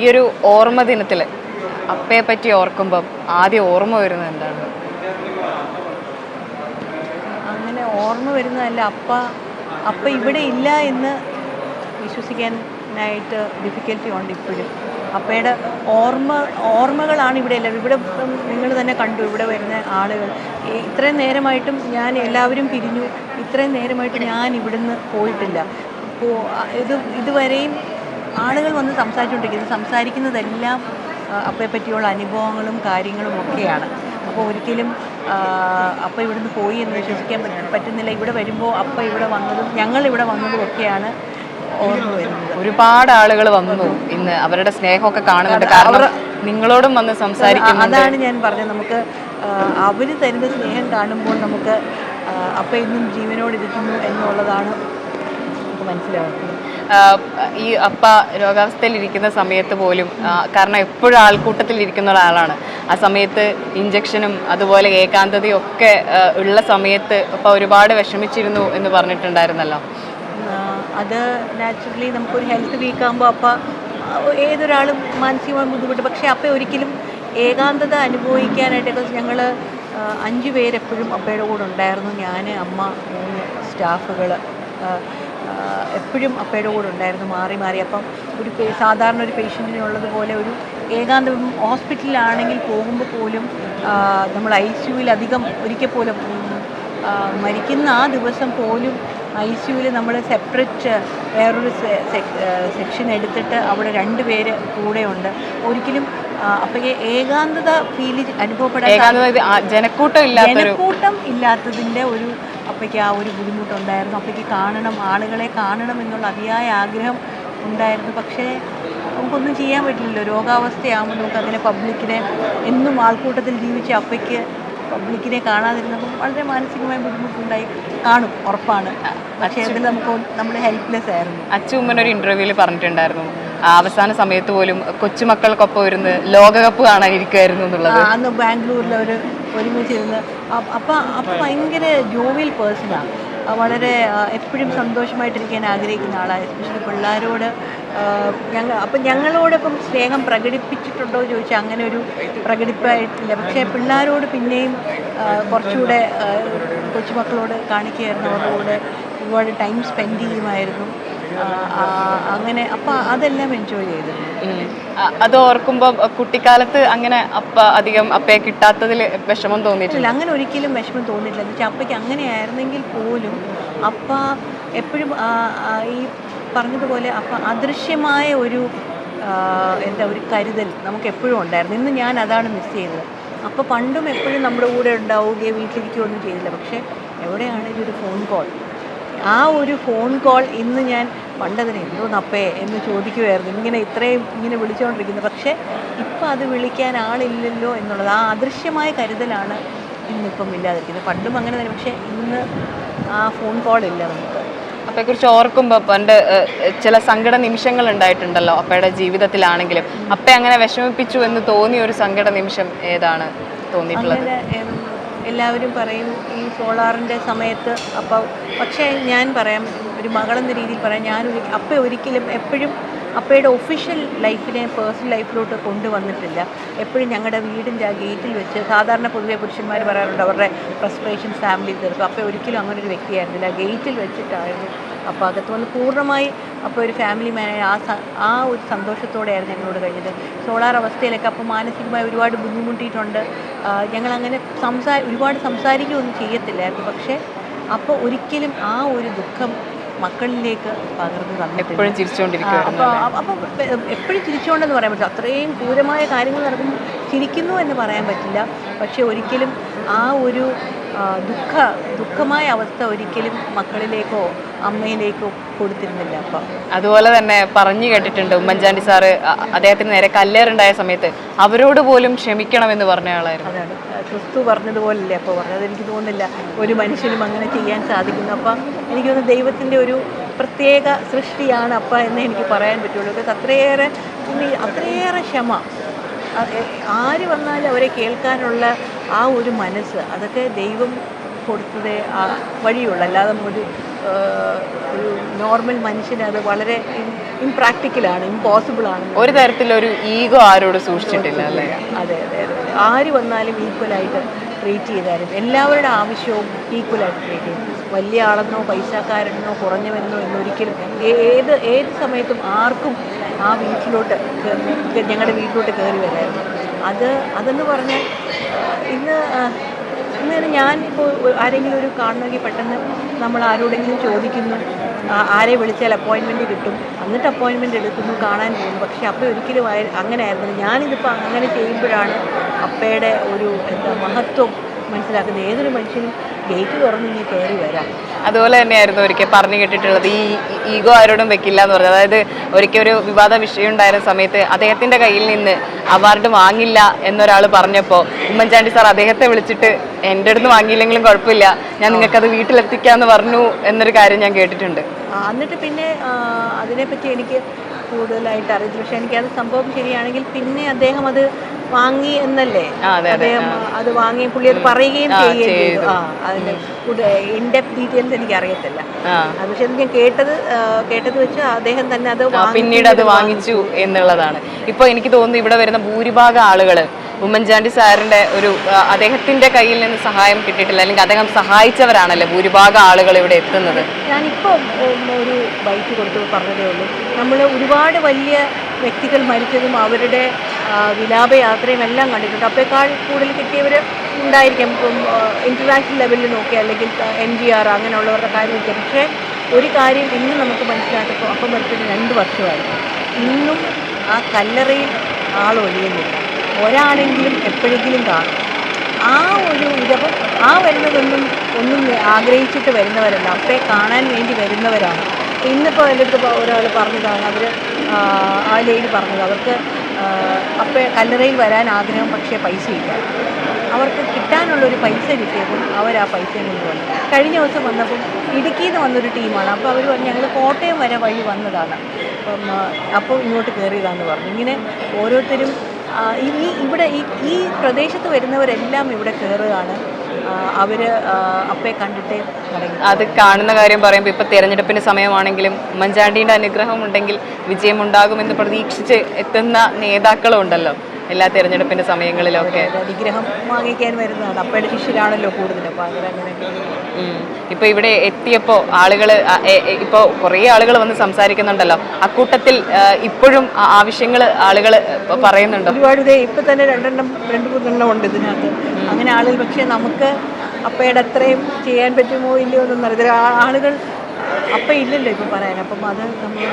ഈ ഒരു ഓർമ്മ ദിനത്തിൽ അപ്പയെ പറ്റി ഓർക്കുമ്പം ആദ്യം ഓർമ്മ വരുന്നത് എന്താണ്? അങ്ങനെ ഓർമ്മ വരുന്നതല്ല. അപ്പ അപ്പ ഇവിടെ ഇല്ല എന്ന് വിശ്വസിക്കാനായിട്ട് ഡിഫിക്കൽറ്റി ഉണ്ട് ഇപ്പോഴും. അപ്പയുടെ ഓർമ്മ ഓർമ്മകളാണ് ഇവിടെ എല്ലാം. ഇവിടെ നിങ്ങൾ തന്നെ കണ്ടു ഇവിടെ വരുന്ന ആളുകൾ. ഇത്രയും നേരമായിട്ടും ഞാൻ എല്ലാവരും പിരിഞ്ഞു. ഇത്രയും നേരമായിട്ട് ഞാൻ ഇവിടുന്ന് പോയിട്ടില്ല. ഇത് ഇതുവരെയും ആളുകൾ വന്ന് സംസാരിച്ചുകൊണ്ടിരിക്കുന്നത് സംസാരിക്കുന്നതെല്ലാം അപ്പയെ പറ്റിയുള്ള അനുഭവങ്ങളും കാര്യങ്ങളും ഒക്കെയാണ്. അപ്പോൾ ഒരിക്കലും അപ്പ ഇവിടുന്ന് പോയി എന്ന് വിശ്വസിക്കാൻ പറ്റുന്നില്ല. ഇവിടെ വരുമ്പോൾ അപ്പ ഇവിടെ വന്നതും ഞങ്ങൾ ഇവിടെ വന്നതും ഒക്കെയാണ് ഒരുപാട് ആളുകൾ വന്നു ഇന്ന് അവരുടെ സ്നേഹമൊക്കെ കാണുന്നുണ്ട്. കാരണം നിങ്ങളോടും വന്ന് സംസാരിക്കുന്നു അതാണ് ഞാൻ പറഞ്ഞത്. നമുക്ക് അവർ തരുന്ന സ്നേഹം കാണുമ്പോൾ നമുക്ക് അപ്പ ഇന്നും ജീവനോടിരിക്കുന്നു എന്നുള്ളതാണ് നമുക്ക് മനസ്സിലാവുന്നത്. ഈ അപ്പ രോഗാവസ്ഥയിൽ ഇരിക്കുന്ന സമയത്ത് പോലും കാരണം എപ്പോഴും ആൾക്കൂട്ടത്തിൽ ഇരിക്കുന്ന ഒരാളാണ്. ആ സമയത്ത് ഇഞ്ചക്ഷനും അതുപോലെ ഏകാന്തതയും ഒക്കെ ഉള്ള സമയത്ത് അപ്പ ഒരുപാട് വിഷമിച്ചിരുന്നു എന്ന് പറഞ്ഞിട്ടുണ്ടായിരുന്നല്ലോ. അത് നാച്ചുറലി നമുക്കൊരു ഹെൽത്ത് വീക്ക് ആകുമ്പോൾ അപ്പ ഏതൊരാളും മാനസികമായി ബുദ്ധിമുട്ട്. പക്ഷേ അപ്പം ഒരിക്കലും ഏകാന്തത അനുഭവിക്കാനായിട്ടൊക്കെ ഞങ്ങൾ അഞ്ച് പേരെപ്പോഴും അപ്പയുടെ കൂടെ ഉണ്ടായിരുന്നു. ഞാൻ അമ്മ മൂന്ന് സ്റ്റാഫുകൾ എപ്പോഴും അപ്പയുടെ കൂടെ ഉണ്ടായിരുന്നു മാറി മാറി. അപ്പം ഒരു സാധാരണ ഒരു പേഷ്യന്റിനുള്ളതുപോലെ ഒരു ഏകാന്തം ഹോസ്പിറ്റലിലാണെങ്കിൽ പോകുമ്പോൾ പോലും നമ്മൾ ഐ സിയുവിൽ അധികം ഒരിക്കൽ പോലും മരിക്കുന്ന ആ ദിവസം പോലും ഐ സിയുവിൽ നമ്മൾ സെപ്പറേറ്റ് വേറൊരു സെക്ഷൻ എടുത്തിട്ട് അവിടെ രണ്ട് പേര് കൂടെയുണ്ട്. ഒരിക്കലും അപ്പോൾ ഏകാന്തത ഫീൽ അനുഭവപ്പെടാൻ ജനക്കൂട്ടം ജനക്കൂട്ടം ഇല്ലാത്തതിന്റെ ഒരു അപ്പയ്ക്ക് ആ ഒരു ബുദ്ധിമുട്ടുണ്ടായിരുന്നു. അപ്പയ്ക്ക് കാണണം ആളുകളെ കാണണം എന്നുള്ള അതിയായ ആഗ്രഹം ഉണ്ടായിരുന്നു. പക്ഷേ നമുക്കൊന്നും ചെയ്യാൻ പറ്റില്ലല്ലോ. രോഗാവസ്ഥയാകുമ്പോൾ നമുക്ക് അങ്ങനെ പബ്ലിക്കിനെ എന്നും ആൾക്കൂട്ടത്തിൽ ജീവിച്ച അപ്പയ്ക്ക് പബ്ലിക്കിനെ കാണാതിരുന്നപ്പോൾ വളരെ മാനസികമായ ബുദ്ധിമുട്ടുണ്ടായി. കാണും ഉറപ്പാണ്. പക്ഷേ അതിൽ നമുക്ക് നമ്മൾ ഹെൽപ്ലെസ് ആയിരുന്നു. അച്ചുമ്മൻ ഒരു ഇന്റർവ്യൂവിൽ പറഞ്ഞിട്ടുണ്ടായിരുന്നു. അവസാന സമയത്ത് പോലും കൊച്ചുമക്കൾക്കൊപ്പം ഇരുന്ന് ലോകകപ്പ് കാണാനിരിക്കുമായിരുന്നു എന്നുള്ളത്. അന്ന് ബാംഗ്ലൂരിൽ അവർ ഒരുമിച്ചിരുന്ന് അപ്പം അപ്പം ഭയങ്കര ജോവിയൽ പേഴ്സണാണ് വളരെ എപ്പോഴും സന്തോഷമായിട്ടിരിക്കാൻ ആഗ്രഹിക്കുന്ന ആളാണ്. എസ്പെഷ്യലി പിള്ളേരോട് ഞങ്ങൾ അപ്പം ഞങ്ങളോടൊപ്പം സ്നേഹം പ്രകടിപ്പിച്ചിട്ടുണ്ടോ എന്ന് ചോദിച്ചാൽ അങ്ങനെ ഒരു പ്രകടിപ്പായിട്ടില്ല. പക്ഷേ പിള്ളേരോട് പിന്നെയും കുറച്ചുകൂടെ കൊച്ചുമക്കളോട് കാണിക്കുമായിരുന്നു അവരുടെ കൂടെ ഒരുപാട് ടൈം സ്പെൻഡ് ചെയ്യുമായിരുന്നു. അങ്ങനെ അപ്പം അതെല്ലാം എൻജോയ് ചെയ്തിരുന്നു. അത് ഓർക്കുമ്പോൾ കുട്ടിക്കാലത്ത് അങ്ങനെ അപ്പ അധികം അപ്പയെ കിട്ടാത്തതിൽ വിഷമം തോന്നിയിട്ടില്ല അങ്ങനെ ഒരിക്കലും വിഷമം തോന്നിയിട്ടില്ല. എന്ന് വെച്ചാൽ അപ്പയ്ക്ക് അങ്ങനെയായിരുന്നെങ്കിൽ പോലും അപ്പ എപ്പോഴും ഈ പറഞ്ഞതുപോലെ അപ്പ അദൃശ്യമായ ഒരു എന്താ ഒരു കരുതൽ നമുക്ക് എപ്പോഴും ഉണ്ടായിരുന്നു. ഇന്ന് ഞാൻ അതാണ് മിസ് ചെയ്തത് അപ്പോൾ പണ്ടും എപ്പോഴും നമ്മുടെ കൂടെ ഉണ്ടാവുകയോ വീട്ടിലിരിക്കുകയോ ഒന്നും ചെയ്തില്ല. പക്ഷേ എവിടെയാണെങ്കിലും ഒരു ഫോൺ കോൾ ആ ഒരു ഫോൺ കോൾ ഇന്ന് ഞാൻ പണ്ടതിന് എന്തോന്നപ്പേ എന്ന് ചോദിക്കുമായിരുന്നു ഇങ്ങനെ ഇത്രയും ഇങ്ങനെ വിളിച്ചുകൊണ്ടിരിക്കുന്നു പക്ഷേ ഇപ്പം അത് വിളിക്കാൻ ആളില്ലല്ലോ എന്നുള്ളത് ആ അദൃശ്യമായ കരുതലാണ് ഇന്നിപ്പം ഇല്ലാതിരിക്കുന്നത്. പണ്ടും അങ്ങനെ തന്നെ. പക്ഷേ ഇന്ന് ആ ഫോൺ കോൾ ഇല്ല നമുക്ക്. അപ്പയെക്കുറിച്ച് ഓർക്കുമ്പോൾ പണ്ട് ചില സങ്കട നിമിഷങ്ങൾ ഉണ്ടായിട്ടുണ്ടല്ലോ അപ്പയുടെ ജീവിതത്തിലാണെങ്കിലും. അപ്പ അങ്ങനെ വിഷമിപ്പിച്ചു എന്ന് തോന്നിയ ഒരു സങ്കട നിമിഷം ഏതാണ് തോന്നിയിട്ടുള്ളത്? എല്ലാവരും പറയും ഈ സോളാറിന്റെ സമയത്ത് അപ്പോൾ പക്ഷേ ഞാൻ പറയാം ഒരു മകളെന്ന രീതിയിൽ പറയാം ഞാൻ അപ്പ ഒരിക്കലും എപ്പോഴും അപ്പയുടെ ഒഫീഷ്യൽ ലൈഫിനെ പേഴ്സണൽ ലൈഫിലോട്ട് കൊണ്ടുവന്നിട്ടില്ല. എപ്പോഴും ഞങ്ങളുടെ വീടിന്റെ ആ ഗേറ്റിൽ വെച്ച് സാധാരണ പൊതുവെ പുരുഷന്മാർ പറയാറുണ്ട് അവരുടെ ഫ്രസ്ട്രേഷൻ ഫാമിലി തീർക്കും. അപ്പം ഒരിക്കലും അങ്ങനെ ഒരു വ്യക്തിയായിരുന്നില്ല. ഗേറ്റിൽ വെച്ചിട്ടായിരുന്നു അപ്പോൾ അകത്ത് വന്ന് പൂർണമായി അപ്പോൾ ഒരു ഫാമിലി മാന ആ ആ ഒരു സന്തോഷത്തോടെയായിരുന്നു ഞങ്ങളോട് കഴിഞ്ഞത്. സോളാർ അവസ്ഥയിലൊക്കെ അപ്പോൾ മാനസികമായി ഒരുപാട് ബുദ്ധിമുട്ടിയിട്ടുണ്ട്. ഞങ്ങളങ്ങനെ സംസാ ഒരുപാട് സംസാരിക്കുകയൊന്നും ചെയ്യത്തില്ലായിരുന്നു. പക്ഷേ അപ്പോൾ ഒരിക്കലും ആ ഒരു ദുഃഖം മക്കളിലേക്ക് പകർന്നു തന്നെ എപ്പോഴും ചിരിച്ചുകൊണ്ടിരിക്കുവായിരുന്നു അപ്പോൾ എപ്പോഴും ചിരിച്ചുകൊണ്ടെന്ന് പറയാൻ പറ്റില്ല. അത്രയും ക്രൂരമായ കാര്യങ്ങൾ നടക്കുമ്പോൾ ചിരിക്കുന്നു എന്ന് പറയാൻ പറ്റില്ല. പക്ഷേ ഒരിക്കലും ആ ഒരു ദുഃഖ ദുഃഖമായ അവസ്ഥ ഒരിക്കലും മക്കളിലേക്കോ അമ്മയിലേക്കോ കൊടുത്തിരുന്നില്ല. അപ്പം അതുപോലെ തന്നെ പറഞ്ഞു കേട്ടിട്ടുണ്ട് ഉമ്മൻചാണ്ടി സാറ് അദ്ദേഹത്തിന് നേരെ കല്ലേറുണ്ടായ സമയത്ത് അവരോട് പോലും ക്ഷമിക്കണമെന്ന് പറഞ്ഞ ആളായിരുന്നു. അതാണ്. ക്രിസ്തു പറഞ്ഞതുപോലല്ലേ? അപ്പോൾ പറഞ്ഞത് എനിക്ക് തോന്നുന്നില്ല ഒരു മനുഷ്യനും അങ്ങനെ ചെയ്യാൻ സാധിക്കുന്നു. അപ്പം എനിക്ക് തോന്നുന്നു ദൈവത്തിന്റെ ഒരു പ്രത്യേക സൃഷ്ടിയാണ് അപ്പ എന്ന് എനിക്ക് പറയാൻ പറ്റുള്ളൂ. ബിക്കോസ് അത്രയേറെ അത്രയേറെ ക്ഷമ. ആര് വന്നാലും അവരെ കേൾക്കാനുള്ള ആ ഒരു മനസ്സ് അതൊക്കെ ദൈവം കൊടുത്തതേ ആ വഴിയുള്ളൂ. അല്ലാതെ ഒരു ഒരു നോർമൽ മനുഷ്യന് അത് വളരെ ഇംപ്രാക്ടിക്കലാണ് ഇമ്പോസിബിളാണ്. ഒരു തരത്തിലൊരു ഈഗോ ആരോട് സൂക്ഷിച്ചിട്ടില്ല അല്ലേ? അതെ അതെ അതെ. ആര് വന്നാലും ഈക്വലായിട്ട് ട്രീറ്റ് ചെയ്താലും എല്ലാവരുടെ ആവശ്യവും ഈക്വലായിട്ട് ട്രീറ്റ് ചെയ്യും. വലിയ ആളെന്നോ പൈസക്കാരനെന്നോ കുറഞ്ഞവനെന്നോ എന്നൊരിക്കലും ഏത് ഏത് സമയത്തും ആർക്കും ആ വീട്ടിലോട്ട് ഞങ്ങളുടെ വീട്ടിലോട്ട് കയറി വരായിരുന്നു അത് അതെന്ന് പറഞ്ഞാൽ ഇന്ന് ഇന്ന് ഞാൻ ഇപ്പോൾ ആരെങ്കിലും ഒരു കാണണമെങ്കിൽ പെട്ടെന്ന് നമ്മൾ ആരോടെങ്കിലും ചോദിക്കുന്നു. ആരെ വിളിച്ചാൽ അപ്പോയിൻമെന്റ് കിട്ടും. എന്നിട്ട് അപ്പോയിൻമെന്റ് എടുക്കുന്നു കാണാൻ പോകുന്നു. പക്ഷേ അപ്പോൾ ഒരിക്കലും ആയി അങ്ങനെ ആയിരുന്നില്ല ഞാനിതിപ്പോൾ അങ്ങനെ ചെയ്യുമ്പോഴാണ് അപ്പയുടെ ഒരു എന്താ മഹത്വം മനസ്സിലാക്കുന്നത്. ഏതൊരു മനുഷ്യനും ഗേറ്റ് തുറന്ന് ഇങ്ങനെ കയറി വരാം. അതുപോലെ തന്നെയായിരുന്നു ഒരിക്കൽ പറഞ്ഞു കേട്ടിട്ടുള്ളത്. ഈ ഈഗോ ആരോടും വെക്കില്ല എന്ന് പറഞ്ഞത്. അതായത് ഒരിക്കൽ ഒരു വിവാദ വിഷയം ഉണ്ടായിരുന്ന സമയത്ത് അദ്ദേഹത്തിന്റെ കയ്യിൽ നിന്ന് അവാർഡ് വാങ്ങില്ല എന്നൊരാൾ പറഞ്ഞപ്പോൾ ഉമ്മൻചാണ്ടി സാർ അദ്ദേഹത്തെ വിളിച്ചിട്ട് എന്റെ അടുത്ത് വാങ്ങിയില്ലെങ്കിലും കുഴപ്പമില്ല. ഞാൻ നിങ്ങൾക്കത് വീട്ടിലെത്തിക്കാന്ന് പറഞ്ഞു എന്നൊരു കാര്യം ഞാൻ കേട്ടിട്ടുണ്ട്. എന്നിട്ട് പിന്നെ അതിനെപ്പറ്റി എനിക്ക് കൂടുതലായിട്ട് അറിയില്ല പക്ഷെ എനിക്കത് സംഭവം ശരിയാണെങ്കിൽ പിന്നെ അദ്ദേഹം അത് വാങ്ങി എന്നല്ലേ? അദ്ദേഹം അത് വാങ്ങി പുള്ളി അത് പറയുകയും ചെയ്യുകയും ചെയ്തു. ആ ഇൻഡെപ്ത് ഡീറ്റെയിൽസ് എനിക്ക് അറിയത്തില്ല പക്ഷെ ഞാൻ കേട്ടത് കേട്ടത് വെച്ച് അദ്ദേഹം തന്നെ അത് പിന്നീട് അത് വാങ്ങിച്ചു എന്നുള്ളതാണ്. ഇപ്പൊ എനിക്ക് തോന്നുന്നു ഇവിടെ വരുന്ന ഭൂരിഭാഗം ആളുകൾ ഉമ്മൻചാണ്ടി സാറിന്റെ ഒരു അദ്ദേഹത്തിന്റെ കയ്യിൽ നിന്ന് സഹായം കിട്ടിയിട്ടില്ല അല്ലെങ്കിൽ അദ്ദേഹം സഹായിച്ചവരാണല്ലോ ഭൂരിഭാഗം ആളുകൾ ഇവിടെ എത്തുന്നത്? ഞാനിപ്പോൾ ഒരു ബൈക്ക് കൊടുത്ത് പറഞ്ഞതേ ഉള്ളൂ. നമ്മൾ ഒരുപാട് വലിയ വ്യക്തികൾ മരിച്ചതും അവരുടെ വിലാപയാത്രയും എല്ലാം കണ്ടിട്ടുണ്ട്. അപ്പേക്കാൾ കൂടുതൽ കിട്ടിയവർ ഉണ്ടായിരിക്കാം. ഇപ്പം ഇന്റർനാഷണൽ ലെവലിൽ നോക്കി അല്ലെങ്കിൽ എൻ ജി ആർ അങ്ങനെയുള്ളവരുടെ കാര്യം നോക്കിയാൽ പക്ഷേ ഒരു കാര്യം ഇന്ന് നമുക്ക് മനസ്സിലാക്കിയപ്പോൾ അപ്പം മരിച്ചിട്ട് രണ്ട് വർഷമായി ഇന്നും ആ കല്ലറയിൽ ആളൊഴിയുന്നില്ല. ഒരാളെങ്കിലും എപ്പോഴെങ്കിലും കാണും. ആ ഒരു ഇതപ്പം ആ വരുന്നതൊന്നും ഒന്നും ആഗ്രഹിച്ചിട്ട് വരുന്നവരല്ല. അപ്പേ കാണാൻ വേണ്ടി വരുന്നവരാണ്. ഇന്നിപ്പോൾ എന്റെ അടുത്ത് ഒരാൾ പറഞ്ഞതാണ്. അവർ ആ ലേഡി പറഞ്ഞത്. അവർക്ക് അപ്പേ കല്ലറയിൽ വരാൻ ആഗ്രഹം പക്ഷേ പൈസ ഇല്ല. അവർക്ക് കിട്ടാനുള്ളൊരു പൈസ കിട്ടിയപ്പോൾ അവർ ആ പൈസ കൊണ്ട് വന്നു. കഴിഞ്ഞ ദിവസം വന്നപ്പം ഇടുക്കിയിൽ നിന്ന് വന്നൊരു ടീമാണ്. അപ്പോൾ അവർ പറഞ്ഞു ഞങ്ങൾ കോട്ടയം വരെ വഴി വന്നതാണ്. അപ്പം അപ്പോൾ ഇങ്ങോട്ട് കയറിയതാണെന്ന് പറഞ്ഞു. ഇങ്ങനെ ഓരോരുത്തരും ഈ ഇവിടെ ഈ ഈ പ്രദേശത്ത് വരുന്നവരെല്ലാം ഇവിടെ കയറുകയാണ് അവർ അപ്പേ കണ്ടിട്ടേ അത് കാണുന്ന കാര്യം പറയുമ്പോൾ ഇപ്പൊ തെരഞ്ഞെടുപ്പിന്റെ സമയമാണെങ്കിലും ഉമ്മൻചാണ്ടിയുടെ അനുഗ്രഹം ഉണ്ടെങ്കിൽ വിജയമുണ്ടാകുമെന്ന് പ്രതീക്ഷിച്ച് എത്തുന്ന നേതാക്കളും ഉണ്ടല്ലോ. എല്ലാ തിരഞ്ഞെടുപ്പിന്റെ സമയങ്ങളിലൊക്കെ. അനുഗ്രഹം വാങ്ങിക്കാൻ വരുന്നതാണ്. അപ്പയുടെ ശിഷ്യരാണല്ലോ കൂടുതൽ അപ്പോൾ അവരങ്ങനെ ഉം. ഇപ്പൊ ഇവിടെ എത്തിയപ്പോ ആളുകൾ ഇപ്പോ കുറേ ആളുകൾ വന്ന് സംസാരിക്കുന്നുണ്ടല്ലോ. അക്കൂട്ടത്തിൽ ഇപ്പോഴും ആവശ്യങ്ങൾ ആളുകൾ പറയുന്നുണ്ടോ? ഒരുപാട് ഇതേ ഇപ്പം തന്നെ രണ്ടെണ്ണം രണ്ട് മൂന്നെണ്ണം ഉണ്ട് ഇതിനകത്ത്. അങ്ങനെ ആളുകൾ പക്ഷേ നമുക്ക് അപ്പയുടെ അത്രയും ചെയ്യാൻ പറ്റുമോ ഇല്ലയോ എന്നൊന്നും ആളുകൾ അപ്പ ഇല്ലല്ലോ ഇപ്പം പറയാൻ. അപ്പം അത് നമ്മൾ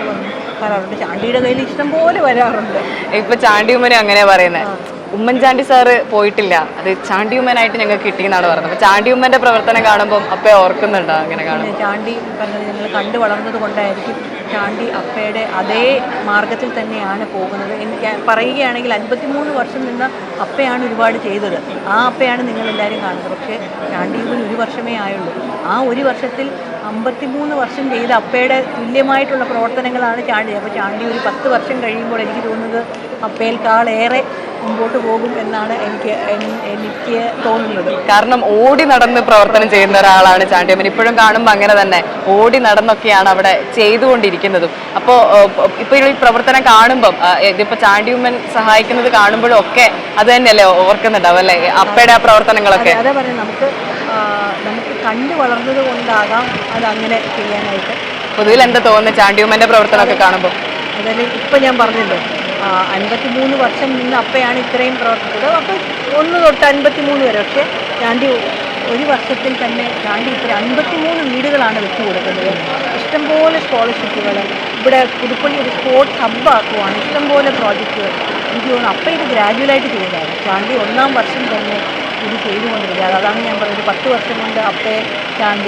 പറയാറുണ്ട്. ചാണ്ടിയുടെ കയ്യിൽ ഇഷ്ടം പോലെ വരാറുണ്ട്. ഇപ്പൊ ഉമ്മനെ അങ്ങനെ പറയുന്നത് ഉമ്മൻചാണ്ടി സാറ് പോയിട്ടില്ല. അത് ചാണ്ടിയുമ്മനായിട്ട് ഞങ്ങൾക്ക് കിട്ടിയെന്നാണ് അപ്പൊ ചാണ്ടിയുമ്മന്റെ പ്രവർത്തനം കാണുമ്പോൾ അപ്പൊ ഓർക്കുന്നുണ്ടോ അങ്ങനെ കാണുന്നത് ചാണ്ടി പറഞ്ഞത് ഞങ്ങൾ കണ്ടു വളർന്നത് കൊണ്ടായിരിക്കും ചാണ്ടി അപ്പയുടെ അതേ മാർഗത്തിൽ തന്നെയാണ് പോകുന്നത് എനിക്ക് പറയുകയാണെങ്കിൽ അൻപത്തിമൂന്ന് വർഷം നിന്ന് അപ്പയാണ് ഒരുപാട് ചെയ്തത്. ആ അപ്പയാണ് നിങ്ങളെല്ലാവരും കാണുന്നത്. പക്ഷേ ചാണ്ടിയുവിന് ഒരു വർഷമേ ആയുള്ളൂ. ആ ഒരു വർഷത്തിൽ അമ്പത്തിമൂന്ന് വർഷം ചെയ്ത അപ്പയുടെ തുല്യമായിട്ടുള്ള പ്രവർത്തനങ്ങളാണ് ചാണ്ടി. അപ്പോൾ ചാണ്ടി ഒരു പത്ത് വർഷം കഴിയുമ്പോൾ എനിക്ക് തോന്നുന്നത് അപ്പയേക്കാളേറെ മുമ്പോട്ട് പോകും എന്നാണ് എനിക്ക് എനിക്ക് തോന്നുന്നത്. കാരണം ഓടി നടന്ന് പ്രവർത്തനം ചെയ്യുന്ന ഒരാളാണ് ചാണ്ടിയമ്മൻ. ഇപ്പോഴും കാണുമ്പോൾ അങ്ങനെ തന്നെ. ഓടി നടന്നൊക്കെയാണ് അവിടെ ചെയ്തുകൊണ്ടിരിക്കുന്നതും. അപ്പോൾ ഇപ്പോൾ ഈ പ്രവർത്തനം കാണുമ്പം ഇതിപ്പോൾ ഇതിപ്പോ ചാണ്ടിയമ്മൻ സഹായിക്കുന്നത് കാണുമ്പോഴും ഒക്കെ അത് തന്നെയല്ലേ ഓർക്കുന്നുണ്ടാവും അല്ലേ? അപ്പയുടെ ആ പ്രവർത്തനങ്ങളൊക്കെ. അതെ പറയാം. നമുക്ക് നമുക്ക് കണ്ടു വളർന്നത് കൊണ്ടാകാം അതങ്ങനെ ചെയ്യാനായിട്ട്. പൊതുവിൽ എന്താ തോന്നുന്നത് ചാണ്ടിയമ്മന്റെ പ്രവർത്തനമൊക്കെ കാണുമ്പോൾ അതായത് ഇപ്പം ഞാൻ പറഞ്ഞല്ലോ. അൻപത്തി മൂന്ന് വർഷം നിന്ന് അപ്പയാണ് ഇത്രയും പ്രവർത്തിച്ചത്. അപ്പം ഒന്ന് തൊട്ട് അൻപത്തി മൂന്ന് വരെ. പക്ഷേ ചാണ്ടി ഒരു വർഷത്തിൽ തന്നെ ചാണ്ടി ഇത്ര അൻപത്തി മൂന്ന് വീടുകളാണ് വെച്ചു കൊടുക്കുന്നത്. ഇഷ്ടംപോലെ സ്കോളർഷിപ്പുകൾ ഇവിടെ പുതുപ്പള്ളി ഒരു സ്പോർട്സ് ഹബ്ബാക്കുവാണ്. ഇഷ്ടംപോലെ പ്രോജക്റ്റുകൾ എനിക്ക് തോന്നുന്നു അപ്പം ഇത് ഗ്രാജുവലായിട്ട് ചെയ്തതാണ്. ചാണ്ടി ഒന്നാം വർഷം തന്നെ ഇത് ചെയ്തുകൊണ്ടിരിക്കുക അതാണ് ഞാൻ പറഞ്ഞത്. പത്ത് വർഷം കൊണ്ട് അപ്പേ ചാണ്ടി